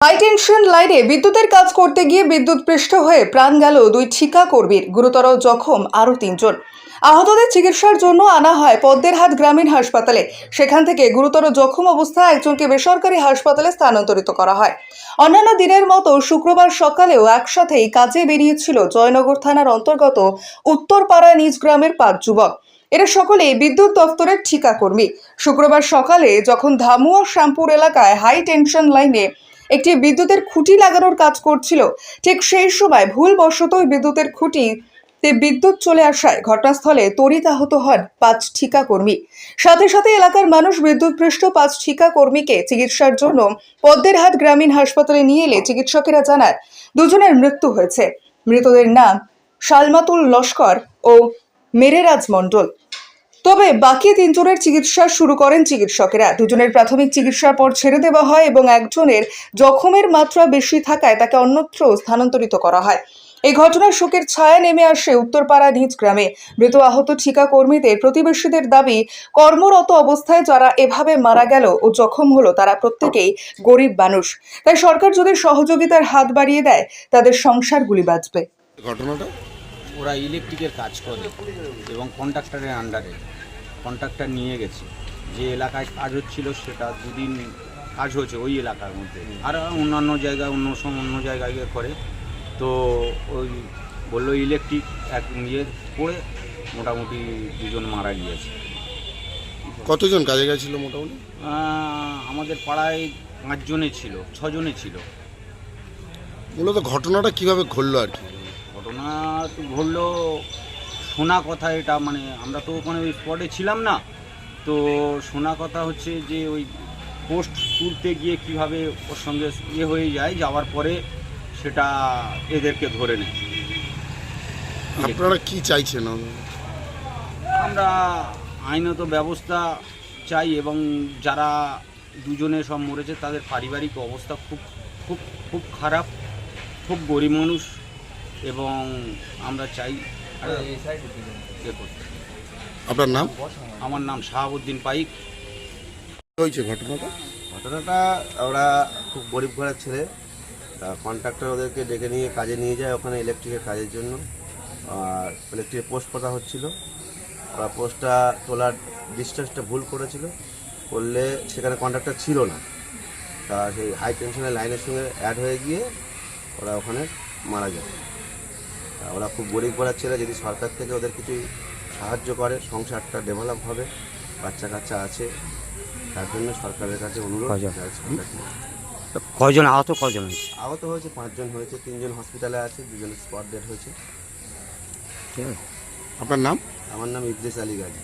High tension লাইনে বিদ্যুতের কাজ করতে গিয়ে বিদ্যুৎ পৃষ্ঠ হয়ে প্রাণ গেল দুই ঠিকা কর্মীর, গুরুতর জখম আরও তিনজন। আহতদের চিকিৎসার জন্য আনা হয় পদ্মেরহাট গ্রামীণ হাসপাতালে। সেখান থেকে গুরুতর জখম অবস্থায় একজনকে বেসরকারি হাসপাতালে স্থানান্তরিত করা হয়। অন্যান্য দিনের মতো শুক্রবার সকালেও একসাথেই কাজে বেরিয়েছিল জয়নগর থানার অন্তর্গত উত্তরপাড়া নিজ গ্রামের পাঁচ যুবক। এরা সকলেই বিদ্যুৎ দপ্তরের ঠিকা কর্মী। শুক্রবার সকালে যখন ধামুয়া শ্যামপুর এলাকায় হাই টেনশন লাইনে একটি বিদ্যুতের খুঁটি লাগানোর কাজ করছিল। ঠিক সেই সময় ভুলবশত বিদ্যুতের খুঁটিতে বিদ্যুৎ চলে আসায় ঘটনাস্থলে তড়িৎ আহত হন পাঁচ ঠিকা কর্মী সাথে সাথে এলাকার মানুষ বিদ্যুৎপৃষ্ট পাঁচ ঠিকা কর্মীকে চিকিৎসার জন্য পদ্মেরহাট গ্রামীণ হাসপাতালে নিয়ে এলে চিকিৎসকেরা জানান দুজনের মৃত্যু হয়েছে। মৃতদের নাম সালমাতুল লস্কর ও মেরেরাজ মণ্ডল। তবে বাকি তিনজনের চিকিৎসা শুরু করেন চিকিৎসকেরা। দুজনের প্রাথমিক চিকিৎসার পর ছেড়ে দেওয়া হয় এবং একজনের জখমের মাত্রা বেশি থাকায় তাকে অন্যত্র স্থানান্তরিত করা হয়। এই ঘটনার শোকের ছায়া নেমে আসে উত্তরপাড়া নিজ গ্রামে। মৃত আহত ঠিকা কর্মীদের প্রতিবেশীদের দাবি, কর্মরত অবস্থায় যারা এভাবে মারা গেল ও জখম হলো তারা প্রত্যেকেই গরিব মানুষ। তাই সরকার যদি সহযোগিতার হাত বাড়িয়ে দেয়, তাদের সংসারগুলি বাঁচবে। ঘটনাটা? ওরা ইলেকট্রিকের কাজ করে এবং কন্ট্রাক্টরের আন্ডারে কন্ট্রাক্টর নিয়ে গেছে। যে এলাকায় কাজ হচ্ছিল সেটা দুদিন কাজ হয়েছে ওই এলাকার মধ্যে। আর অন্যান্য জায়গায় অন্য সম অন্য জায়গায় গিয়ে করে। তো ওই বলল ইলেকট্রিক এক ইয়ে পড়ে মোটামুটি দুজন মারা গিয়েছে। কতজন কাজে গেছিল মোটামুটি? আমাদের পাড়ায় পাঁচজনে ছিল ছজনে ছিল। মূলত ঘটনাটা কীভাবে ঘটলো আর কি? ঘটনা তো ঘটলো শোনা কথা এটা মানে আমরা তো ওখানে ওই স্পটে ছিলাম না। তো শোনা কথা হচ্ছে যে ওই পোস্ট তুলতে গিয়ে কীভাবে ওর সঙ্গে ইয়ে হয়ে যায় যাওয়ার পরে সেটা এদেরকে ধরে নেয়। আপনারা কি চাইছেন? আমরা আইনত ব্যবস্থা চাই এবং যারা দুজনে সব মরেছে তাদের পারিবারিক অবস্থা খুব খুব খুব খারাপ খুব গরিব মানুষ। এবং আমরা চাই। আপনার নাম? আমার নাম শাহাবুদ্দিন পাইক। হয়েছে ঘটনাটা? ঘটনাটা ওরা খুব গরিব ঘরের ছেলে। তা কন্ট্রাক্টর ওদেরকে ডেকে নিয়ে কাজে নিয়ে যায় ওখানে ইলেকট্রিকের কাজের জন্য। আর ইলেকট্রিকের পোস্ট করা হচ্ছিল। ওরা পোস্টটা তোলার ডিস্টেন্সটা ভুল করেছিল। করলে সেখানে কন্ট্রাক্টর ছিল না। তা সেই হাই টেনশনের লাইনের সঙ্গে অ্যাড হয়ে গিয়ে ওরা ওখানে মারা যায়। ওরা খুব গরিব পড়ার ছেলে যদি সরকার থেকে ওদের কিছু সাহায্য করে সংসারটা ডেভেলপ হবে বাচ্চা কাচ্চা আছে তার জন্য সরকারের কাছে অনুরোধ কজন? আহত কয়জন হয়েছে? আহত হয়েছে পাঁচজন হয়েছে তিনজন হসপিটালে আছে দুজন স্পট ডেট হয়েছে। আপনার নাম? আমার নাম ইদ্রিস আলী গাজী।